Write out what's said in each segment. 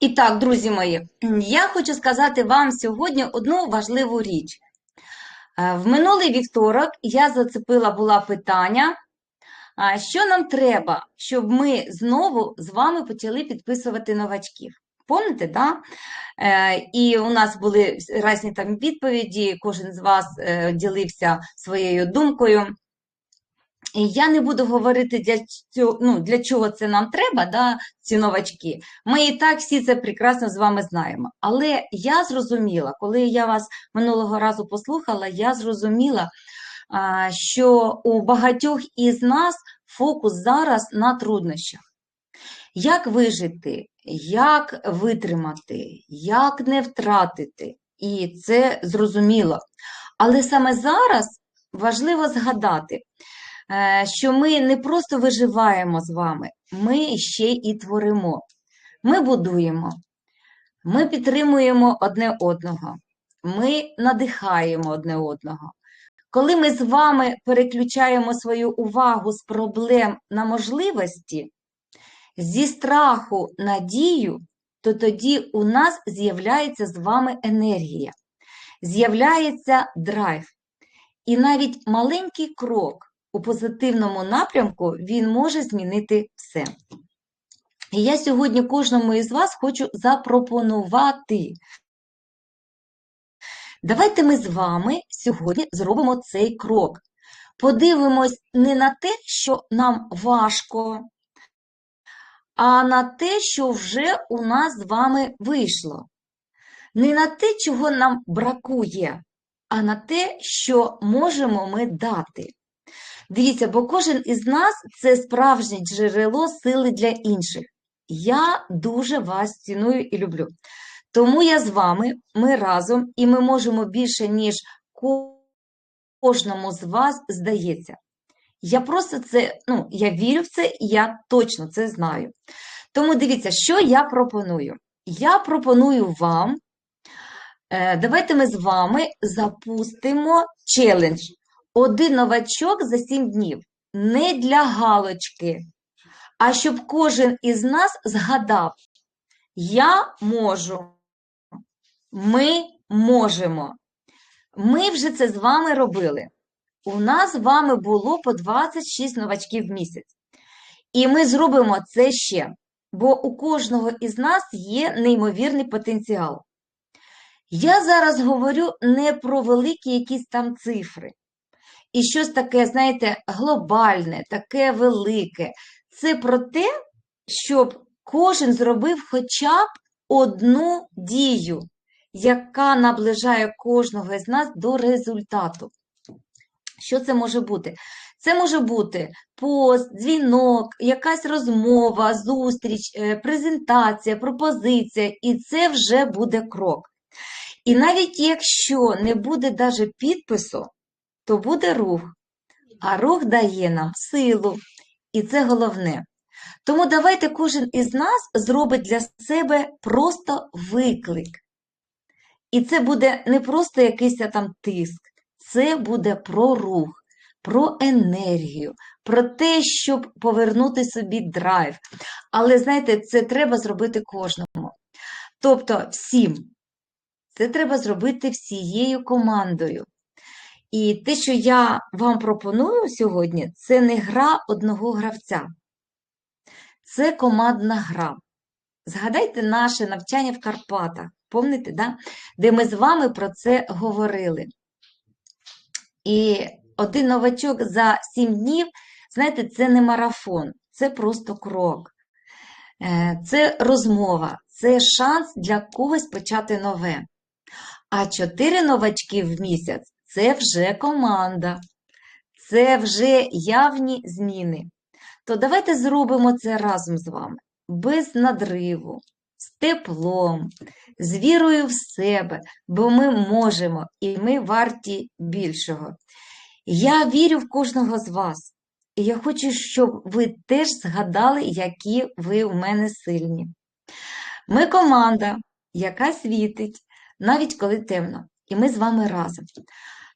І так, друзі мої, я хочу сказати вам сьогодні одну важливу річ. Е, В минулий вівторок я зацепила була питання, що нам треба, щоб ми знову з вами почали підписувати новачків. Помните, да? Е, І у нас були різні там відповіді, кожен з вас е, ділився своєю думкою. Я не буду говорити, для цього, ну, для чого це нам треба, да, ці новачки. Ми і так всі це прекрасно з вами знаємо. Але я зрозуміла, коли я вас минулого разу послухала, я зрозуміла, що у багатьох із нас фокус зараз на труднощах. Як вижити, як витримати, як не втратити. І це зрозуміло. Але саме зараз важливо згадати, що ми не просто виживаємо з вами, ми ще і творимо. Ми будуємо, ми підтримуємо одне одного, ми надихаємо одне одного. Коли ми з вами переключаємо свою увагу з проблем на можливості, зі страху на дію, то тоді у нас з'являється з вами енергія, з'являється драйв. І навіть маленький крок у позитивному напрямку він може змінити все. І я сьогодні кожному із вас хочу запропонувати. Давайте ми з вами сьогодні зробимо цей крок. Подивимось не на те, що нам важко, а на те, що вже у нас з вами вийшло. Не на те, чого нам бракує, а на те, що можемо ми дати. Дивіться, бо кожен із нас це справжнє джерело сили для інших. Я дуже вас ціную і люблю. Тому я з вами, ми разом, і ми можемо більше, ніж кожному з вас здається. Я просто це, ну, я вірю в це, і я точно це знаю. Тому дивіться, що я пропоную. Я пропоную вам, е, давайте ми з вами запустимо челендж. Один новачок за 7 днів. Не для галочки, а щоб кожен із нас згадав, я можу, ми можемо. Ми вже це з вами робили. У нас з вами було по 26 новачків в місяць. І ми зробимо це ще, бо у кожного із нас є неймовірний потенціал. Я зараз говорю не про великі якісь там цифри. І щось таке, знаєте, глобальне, таке велике. Це про те, щоб кожен зробив хоча б одну дію, яка наближає кожного з нас до результату. Що це може бути? Це може бути пост, дзвінок, якась розмова, зустріч, е, презентація, пропозиція, і це вже буде крок. І навіть якщо не буде даже підпису, то буде рух, а рух дає нам силу, і це головне. Тому давайте кожен із нас зробить для себе просто виклик. І це буде не просто якийсь там тиск, це буде про рух, про енергію, про те, щоб повернути собі драйв. Але, знаєте, це треба зробити кожному. Тобто всім. Це треба зробити всією командою. І те, що я вам пропоную сьогодні, це не гра одного гравця, це командна гра. Згадайте наше навчання в Карпатах, помните, да? де ми з вами про це говорили. І один новачок за 7 днів, знаєте, це не марафон, це просто крок. Е, це розмова, це шанс для когось почати нове. А 4 новачки в місяць це вже команда, це вже явні зміни. То давайте зробимо це разом з вами, без надриву, з теплом, з вірою в себе, бо ми можемо і ми варті більшого. Я вірю в кожного з вас, і я хочу, щоб ви теж згадали, які ви в мене сильні. Ми команда, яка світить, навіть коли темно, і ми з вами разом.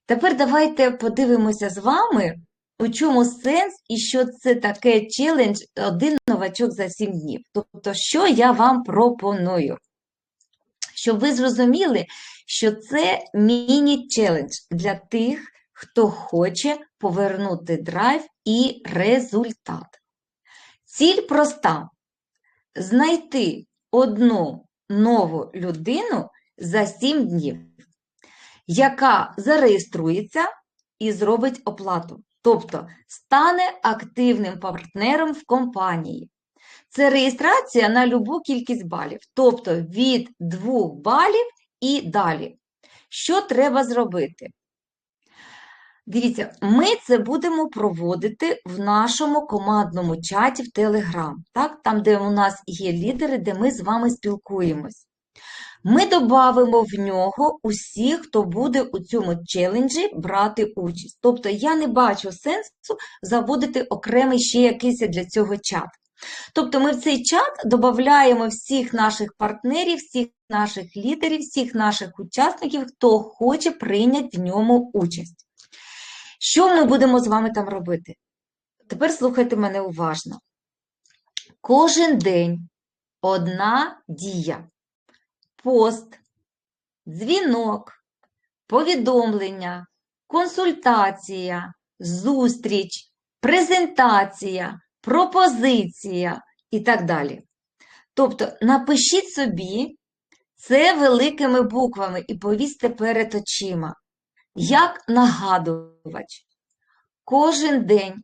Тепер давайте подивимося з вами у чому сенс і що це таке челендж один новачок за 7 днів. Тобто, що я вам пропоную? Щоб ви зрозуміли, що це міні-челендж для тих, хто хоче повернути драйв і результат. Ціль проста: знайти одну нову людину за 7 днів, яка зареєструється і зробить оплату. Тобто стане активним партнером в компанії. Це реєстрація на любу кількість балів, тобто від 2 балів і далі. Що треба зробити? Дивіться, ми це будемо проводити в нашому командному чаті в Telegram, так? там, де у нас є лідери, де ми з вами спілкуємось. Ми додамо в нього усіх, хто буде у цьому челенджі брати участь. Тобто я не бачу сенсу заводити окремий ще якийсь для цього чат. Тобто ми в цей чат додаємо всіх наших партнерів, всіх наших лідерів, всіх наших учасників, хто хоче прийняти в ньому участь. Що ми будемо з вами там робити? Тепер слухайте мене уважно. Кожен день одна дія пост, дзвінок, повідомлення, консультація, зустріч, презентація, пропозиція і так далі. Тобто напишіть собі це великими буквами і повісьте перед очима, як нагадувач. Кожен день,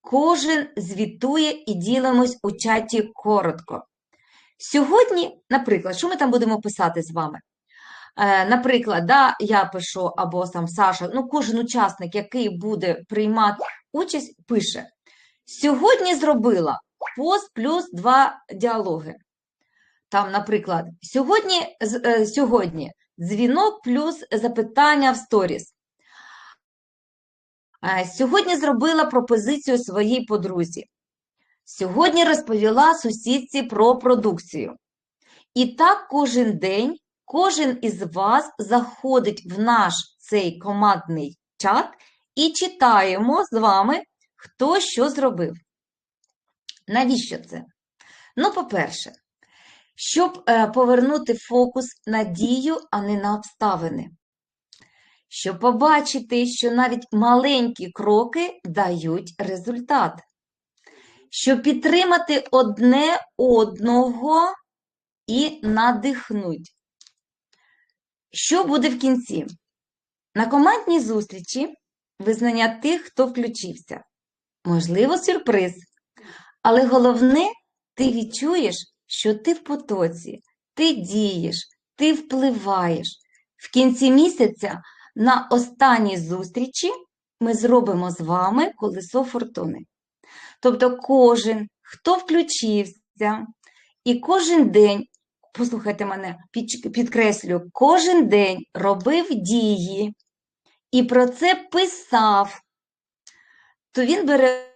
кожен звітує і ділимось у чаті коротко. Сьогодні, наприклад, що ми там будемо писати з вами? Е, Наприклад, да, я пишу або сам Саша, ну кожен учасник, який буде приймати участь, пише: Сьогодні зробила пост плюс два діалоги. Там, наприклад, сьогодні, е, сьогодні дзвінок плюс запитання в сторіс. Е, сьогодні зробила пропозицію своїй подрузі. Сьогодні розповіла сусідці про продукцію. І так кожен день кожен із вас заходить в наш цей командний чат і читаємо з вами, хто що зробив. Навіщо це? Ну, по-перше, щоб е, повернути фокус на дію, а не на обставини. Щоб побачити, що навіть маленькі кроки дають результат щоб підтримати одне одного і надихнуть. Що буде в кінці? На командній зустрічі визнання тих, хто включився. Можливо, сюрприз. Але головне, ти відчуєш, що ти в потоці, ти дієш, ти впливаєш. В кінці місяця на останній зустрічі ми зробимо з вами колесо фортуни. Тобто кожен, хто включився, і кожен день, послухайте мене, підкреслю, кожен день робив дії і про це писав, то він бере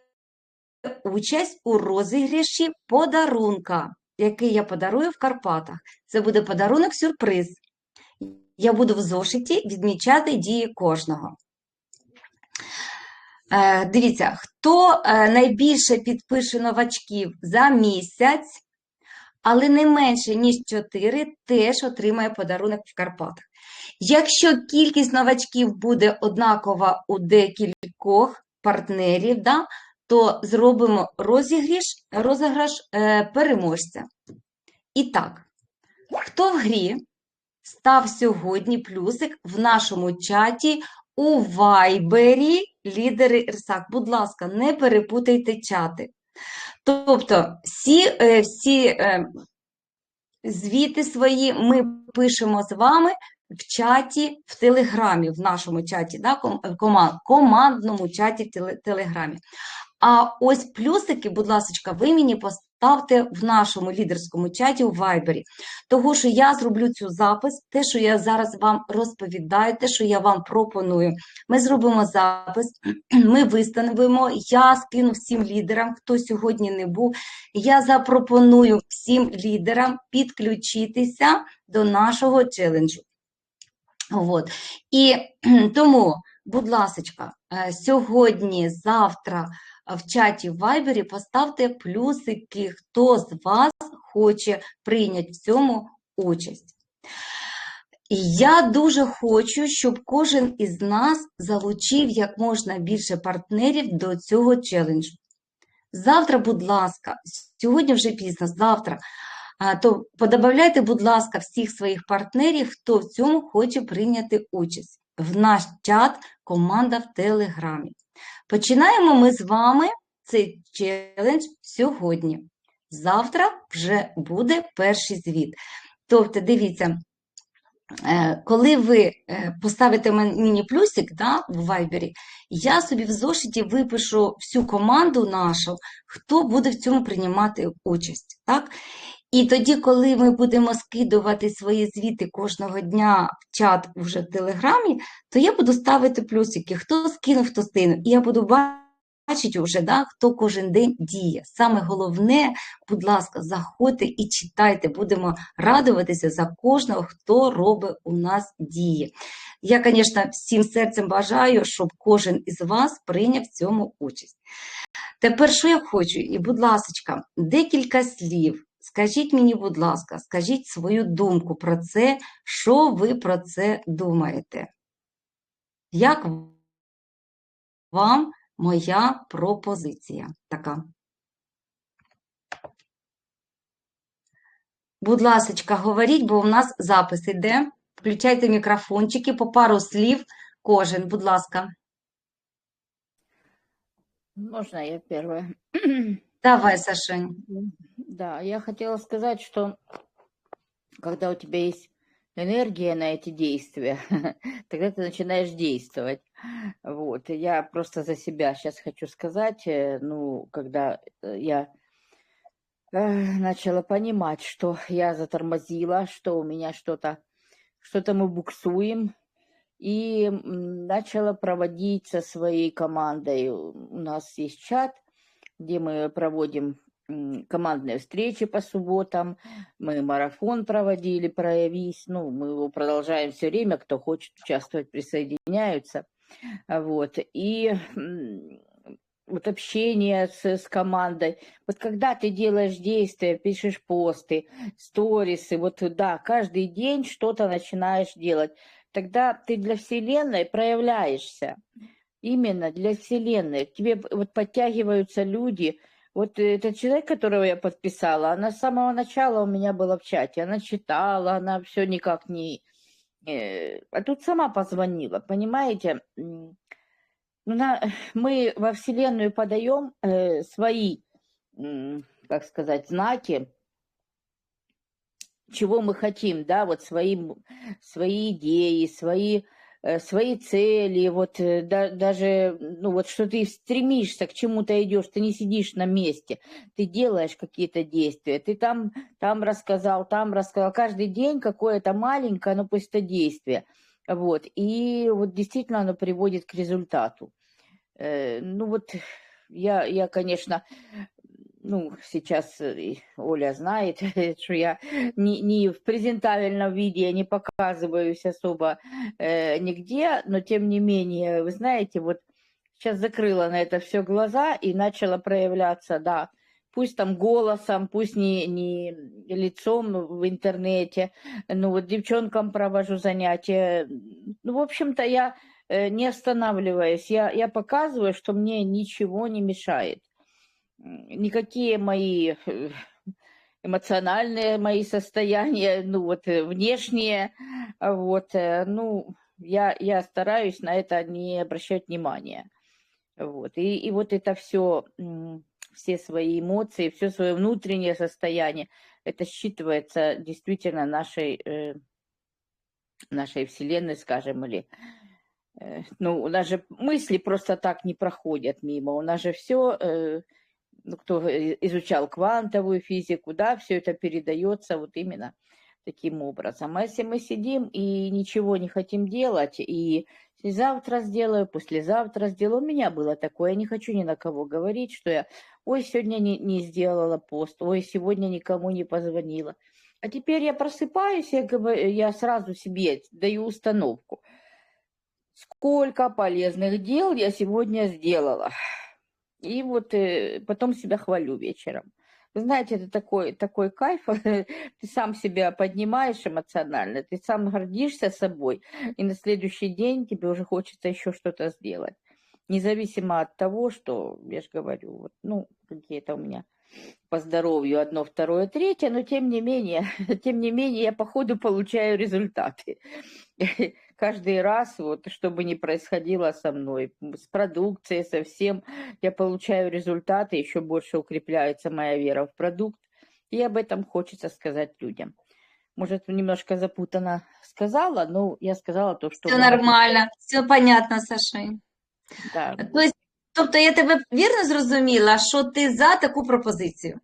участь у розігріші подарунка, який я подарую в Карпатах. Це буде подарунок-сюрприз. Я буду в зошиті відмічати дії кожного. Е, дивіться, хто е, найбільше підпише новачків за місяць, але не менше, ніж 4, теж отримає подарунок в Карпатах. Якщо кількість новачків буде однакова у декількох партнерів, да, то зробимо розіграш, розіграш е, переможця. І так, хто в грі став сьогодні плюсик в нашому чаті у вайбері лідери РСАК. Будь ласка, не перепутайте чати. Тобто, всі е, всі е, звіти свої ми пишемо з вами в чаті в Телеграмі, в нашому чаті, да, командному чаті в Телеграмі. А ось плюсики, будь ласка, ви мені поставте в нашому лідерському чаті у Вайбері. Того, що я зроблю цю запис, те, що я зараз вам розповідаю, те, що я вам пропоную. Ми зробимо запис, ми вистановимо, я скину всім лідерам, хто сьогодні не був. Я запропоную всім лідерам підключитися до нашого челенджу. От. І тому будь ласочка, е, сьогодні, завтра в чаті в Вайбері поставте плюсики, хто з вас хоче прийняти в цьому участь. І я дуже хочу, щоб кожен із нас залучив як можна більше партнерів до цього челенджу. Завтра, будь ласка, сьогодні вже пізно, завтра, то подобавляйте, будь ласка, всіх своїх партнерів, хто в цьому хоче прийняти участь в наш чат команда в Телеграмі. Починаємо ми з вами цей челендж сьогодні. Завтра вже буде перший звіт. Тобто, дивіться, е, коли ви е, поставите мені плюсик да, в вайбері, я собі в зошиті випишу всю команду нашу, хто буде в цьому приймати участь. Так? І тоді, коли ми будемо скидувати свої звіти кожного дня в чат вже в Телеграмі, то я буду ставити плюсики, хто скинув, хто скинув. І я буду бачити вже, да, хто кожен день діє. Саме головне, будь ласка, заходьте і читайте, будемо радуватися за кожного, хто робить у нас дії. Я, звісно, всім серцем бажаю, щоб кожен із вас прийняв в цьому участь. Тепер, що я хочу, і, будь ласка, декілька слів. Скажіть мені, будь ласка, скажіть свою думку про це, що ви про це думаєте? Як вам моя пропозиція така? Будь ласка, говоріть, бо у нас запис іде. Включайте мікрофончики по пару слів кожен, будь ласка. Можна я перша? Давай, Сашень. Да, я хотела сказать, что когда у тебя есть энергия на эти действия, тогда ты начинаешь действовать. Вот, я просто за себя сейчас хочу сказать, э, ну, когда э, я э, начала понимать, что я затормозила, что у меня что-то, что-то мы буксуем, и начала проводить со своей командой. У нас есть чат, где мы проводим командные встречи по субботам, мы марафон проводили, проявись, ну, мы его продолжаем все время, кто хочет участвовать, присоединяются, вот, и вот общение с, с командой, вот когда ты делаешь действия, пишешь посты, сторисы, вот да, каждый день что-то начинаешь делать, тогда ты для Вселенной проявляешься, именно для Вселенной, к тебе вот подтягиваются люди, вот этот человек, которого я подписала, она с самого начала у меня была в чате. Она читала, она все никак не... Э, а тут сама позвонила, понимаете? Ну. Мы во Вселенную подаем э, свои, как сказать, знаки, чего мы хотим, да, вот свои, свои идеи, свои Э, свои цели, вот э, да, даже, ну вот что ты стремишься, к чему-то идешь, ты не сидишь на месте, ты делаешь какие-то действия, ты там, там рассказал, там рассказал, каждый день какое-то маленькое, но пусть это действие, вот, и вот действительно оно приводит к результату. Э, ну вот я, я, конечно, ну, сейчас э, Оля знает, что я не, не в презентабельном виде, я не показываюсь особо э, нигде, но тем не менее, вы знаете, вот сейчас закрыла на это все глаза и начала проявляться, да, пусть там голосом, пусть не, не лицом в интернете, ну вот девчонкам провожу занятия, ну, в общем-то, я э, не останавливаюсь, я, я показываю, что мне ничего не мешает никакие мои э, эмоциональные мои состояния, ну вот э, внешние, вот, э, ну, я, я стараюсь на это не обращать внимания. Вот. И, и вот это все, все свои эмоции, все свое внутреннее состояние, это считывается действительно нашей, нашей Вселенной, скажем, или ну, у нас же мысли просто так не проходят мимо, у нас же все кто изучал квантовую физику, да, все это передается вот именно таким образом. А если мы сидим и ничего не хотим делать, и завтра сделаю, послезавтра сделаю, у меня было такое, я не хочу ни на кого говорить, что я, ой, сегодня не, не сделала пост, ой, сегодня никому не позвонила. А теперь я просыпаюсь, я, говорю, я сразу себе даю установку. сколько полезных дел я сегодня сделала. И вот э, потом себя хвалю вечером. Вы знаете, это такой, такой кайф, ты сам себя поднимаешь эмоционально, ты сам гордишься собой, и на следующий день тебе уже хочется еще что-то сделать. Независимо от того, что, я же говорю, вот, ну, какие-то у меня по здоровью одно, второе, третье, но тем не менее, тем не менее я по ходу получаю результаты. Каждый раз, вот, что бы ни происходило со мной, с продукцией, со всем, я получаю результаты, еще больше укрепляется моя вера в продукт, и об этом хочется сказать людям. Может, немножко запутанно сказала, но я сказала то, что... Все нормально, все понятно, Сашень. Да. Тобто, тобто я тебе вірно зрозуміла, що ти за таку пропозицію?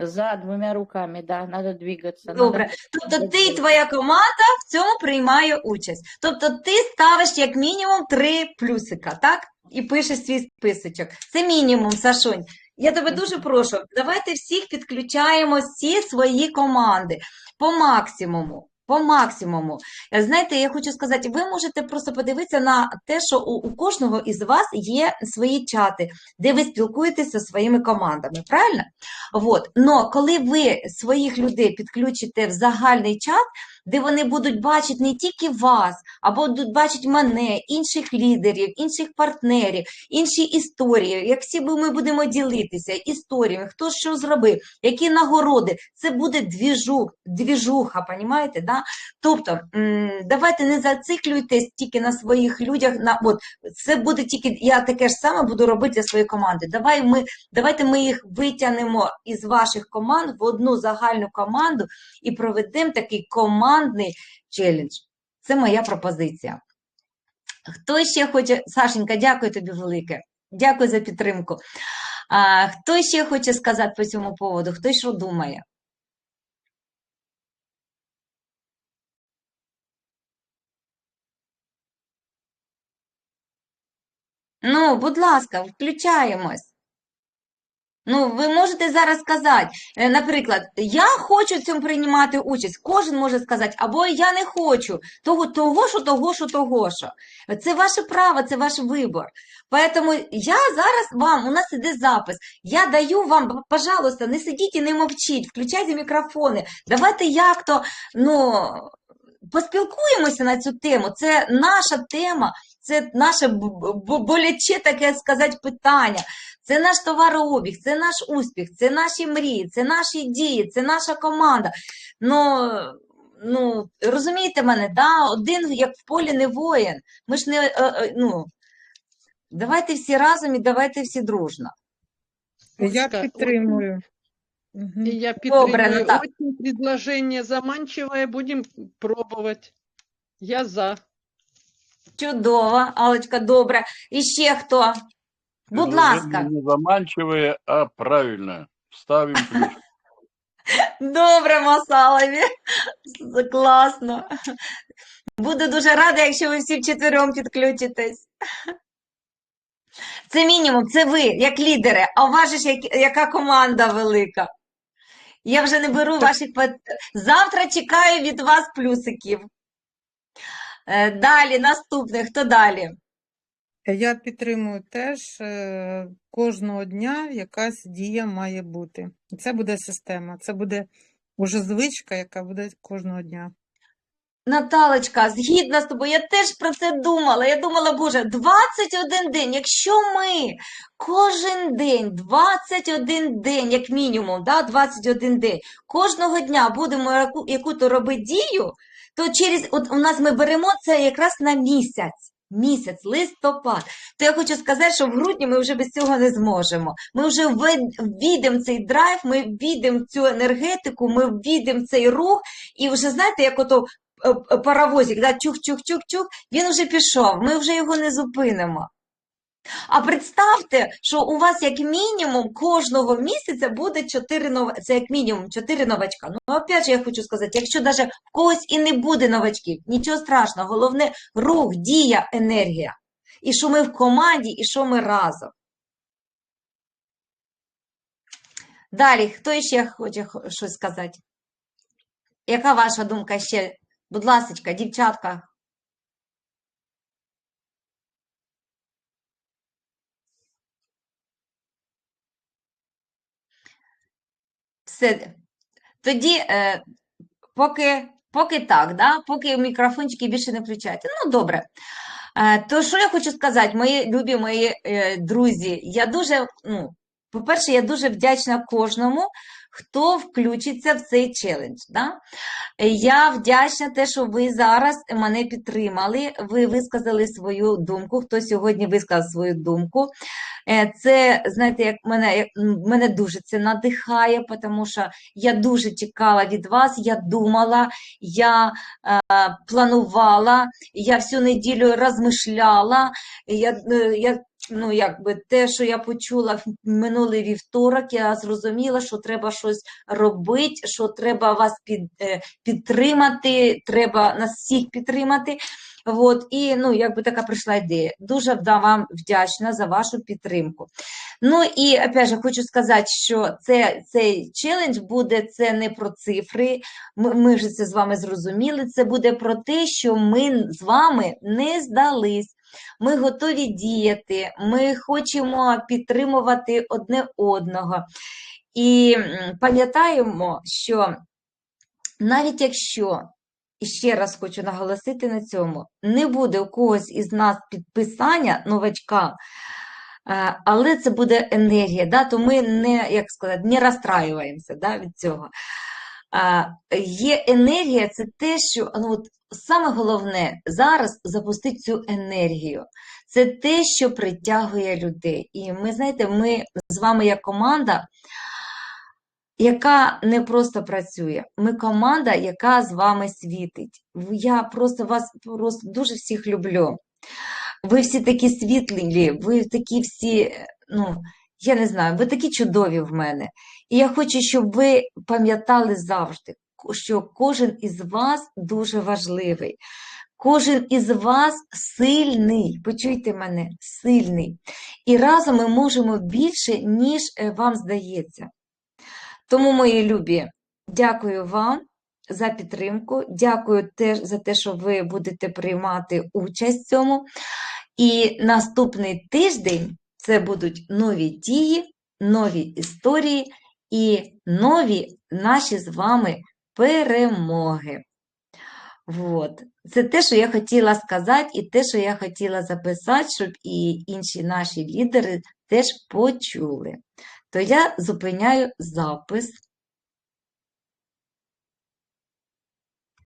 За двумя руками, да, треба двигатися. Добре. надо- Тобто ти і твоя команда в цьому приймає участь. Тобто ти ставиш як мінімум три плюсика, так? І пишеш свій списочок. Це мінімум, Сашунь. Я тебе дуже прошу, давайте всіх підключаємо всі свої команди по максимуму. По максимуму. Е, Знаєте, я хочу сказати, ви можете просто подивитися на те, що у, у кожного із вас є свої чати, де ви спілкуєтеся зі своїми командами, правильно? Вот. Но коли ви своїх людей підключите в загальний чат, де вони будуть бачити не тільки вас, а будуть бачити мене, інших лідерів, інших партнерів, інші історії, як всі ми будемо ділитися історіями, хто що зробив, які нагороди, це буде двіжух, двіжуха, понімаєте? Да? Тобто, давайте не зациклюйтесь тільки на своїх людях, на, от, це буде тільки, я таке ж саме буду робити для своєї команди. Давай ми, давайте ми їх витягнемо із ваших команд в одну загальну команду і проведемо такий командний челендж. Це моя пропозиція. Хто ще хоче, Сашенька, дякую тобі велике. Дякую за підтримку. А, хто ще хоче сказати по цьому поводу? Хто що думає? Ну, будь ласка, включаємось. Ну, ви можете зараз сказати, е, наприклад, я хочу в цьому приймати участь. Кожен може сказати, або я не хочу того, того, що, того, що, того, що. Це ваше право, це ваш вибор. Поэтому я зараз вам, у нас іде запис, я даю вам, пожалуйста, не сидіть і не мовчіть, включайте мікрофони. Давайте як-то, ну, поспілкуємося на цю тему. Це наша тема, це наше боляче таке сказати питання. Це наш товарообіг, це наш успіх, це наші мрії, це наші дії, це наша команда. Ну, ну розумієте мене, да? один як в полі не воїн. Ми ж не, е, е, ну, давайте всі разом і давайте всі дружно. Я підтримую. И я Добре, підтримую. ну так. Очень предложение заманчивое, будем пробовать. Я за. Чудово, Алочка, добре. І ще хто? Будь ласка. Не заманчивое, а правильное. Ставим плюс. Добре, Масалові. Класно. Буду дуже рада, якщо ви всі вчетвером підключитесь. Це мінімум, це ви, як лідери, а у вас ж як- яка команда велика. Я вже не беру ваших. Завтра чекаю від вас плюсиків. Е, Далі, наступне, хто далі? Я підтримую теж е, кожного дня якась дія має бути. Це буде система, це буде уже звичка, яка буде кожного дня. Наталочка, згідна з тобою, я теж про це думала. Я думала, Боже, 21 день. Якщо ми кожен день, 21 день, як мінімум, да, 21 день, кожного дня будемо яку-то робити дію, то через от у нас ми беремо це якраз на місяць. Місяць, листопад. То я хочу сказати, що в грудні ми вже без цього не зможемо. Ми вже ввідемо цей драйв, ми ввідемо цю енергетику, ми ввідемо цей рух, і вже знаєте, як ото е, е, паровозик, да, чух-чух-чух-чух, він вже пішов, ми вже його не зупинимо. А представте, що у вас як мінімум кожного місяця буде 4 нов... це як мінімум 4 новачка. Ну, опять же, я хочу сказати, якщо навіть в когось і не буде новачків, нічого страшного, головне рух, дія, енергія. І що ми в команді, і що ми разом. Далі, хто ще хоче щось сказати? Яка ваша думка ще? Будь ласка, дівчатка. Все. Тоді, е, поки, поки так, да? поки мікрофончики більше не включайте. Ну, добре. Е, то що я хочу сказати, мої любі мої е, друзі, я дуже, ну, по-перше, я дуже вдячна кожному, хто включиться в цей челендж. Да? Е, Я вдячна те, що ви зараз мене підтримали, ви висказали свою думку, хто сьогодні висказав свою думку. Е, Це, знаєте, як мене, мене дуже це надихає, тому що я дуже чекала від вас, я думала, я е, планувала, я всю неділю розмишляла, я, е, я ну, якби те, що я почула в минулий вівторок, я зрозуміла, що треба щось робити, що треба вас під, е, підтримати, треба нас всіх підтримати. От, і ну, якби така прийшла ідея. Дуже вам вдячна за вашу підтримку. Ну і опять же, хочу сказати, що це, цей челендж буде це не про цифри. Ми, ми вже це з вами зрозуміли. Це буде про те, що ми з вами не здались. Ми готові діяти, ми хочемо підтримувати одне одного. І пам'ятаємо, що навіть якщо, і ще раз хочу наголосити на цьому, не буде у когось із нас підписання новачка, е, але це буде енергія, да, то ми не, як сказати, не розстраюємося да, від цього. Є енергія, це те, що ну, от, саме головне зараз запустити цю енергію. Це те, що притягує людей. І ми, знаєте, ми з вами як команда, яка не просто працює. Ми команда, яка з вами світить. Я просто вас просто дуже всіх люблю. Ви всі такі світлі, ви такі всі, ну, я не знаю, ви такі чудові в мене. І я хочу, щоб ви пам'ятали завжди, що кожен із вас дуже важливий. Кожен із вас сильний, почуйте мене, сильний. І разом ми можемо більше, ніж е, вам здається. Тому, мої любі, дякую вам за підтримку, дякую теж за те, що ви будете приймати участь в цьому. І наступний тиждень це будуть нові дії, нові історії і нові наші з вами перемоги. От. Це те, що я хотіла сказати, і те, що я хотіла записати, щоб і інші наші лідери теж почули. То я зупиняю запис.